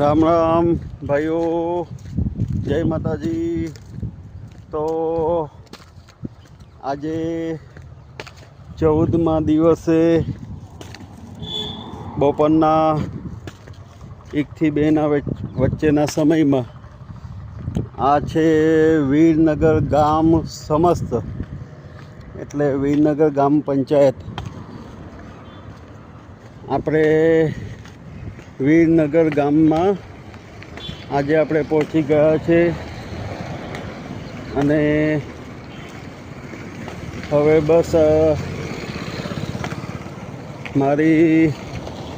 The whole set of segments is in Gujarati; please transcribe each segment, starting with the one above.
રામ રામ, ભાઈઓ, જય માતાજી. તો આજે ચૌદમા દિવસે બપોરના એકથી બેના વચ- વચ્ચેના સમયમાં આ છે વીરનગર ગામ સમસ્ત, એટલે વીરનગર ગામ પંચાયત. આપણે વીરનગર ગામમાં આજે આપણે પહોંચી ગયા છે. અને હવે બસ મારી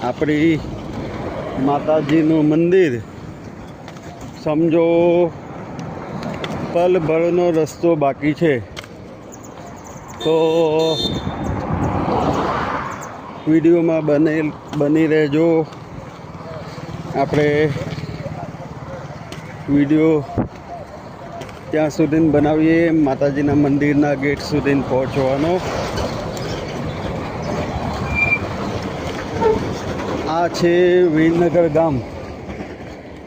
આપણી માતાજીનું મંદિર સમજો પલભરનો રસ્તો બાકી છે. તો વિડીયોમાં બને બની રહેજો. આપણે વીડિયો ત્યાં સુધી બનાવીએ, માતાજીના મંદિરના ગેટ સુધી પહોંચવાનો. આ છે વીરનગર ગામ.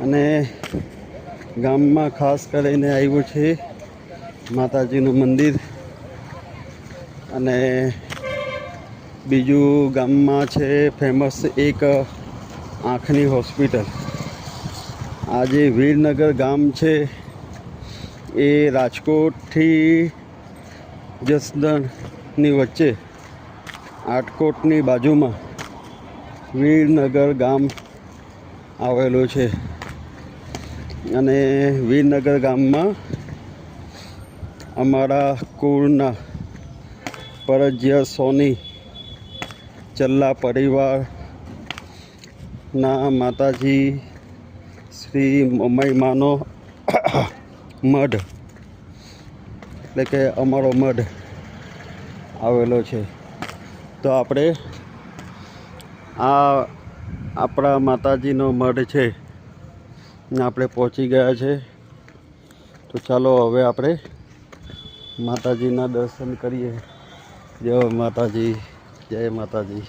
અને ગામમાં ખાસ કરીને આવ્યું છે માતાજીનું મંદિર. અને બીજું ગામમાં છે ફેમસ એક આંખની હોસ્પિટલ. આ જે વીરનગર ગામ છે, એ રાજકોટથી જસદણની વચ્ચે, આટકોટની બાજુમાં, વીરનગર ગામ આવેલું છે. અને વીરનગર ગામમાં અમારા કુળના પરજ્ય સોની, ચલ્લા પરિવારના માતાજી, શ્રી મહિમાનો મઢ, એટલે કે અમારો મઢ આવેલો છે. તો આપણે આ આપણા માતાજીનો મઢ છે. ને આપણે પહોંચી ગયા છે. તો ચાલો હવે આપણે માતાજીના દર્શન કરીએ. જય માતાજી જય માતાજી.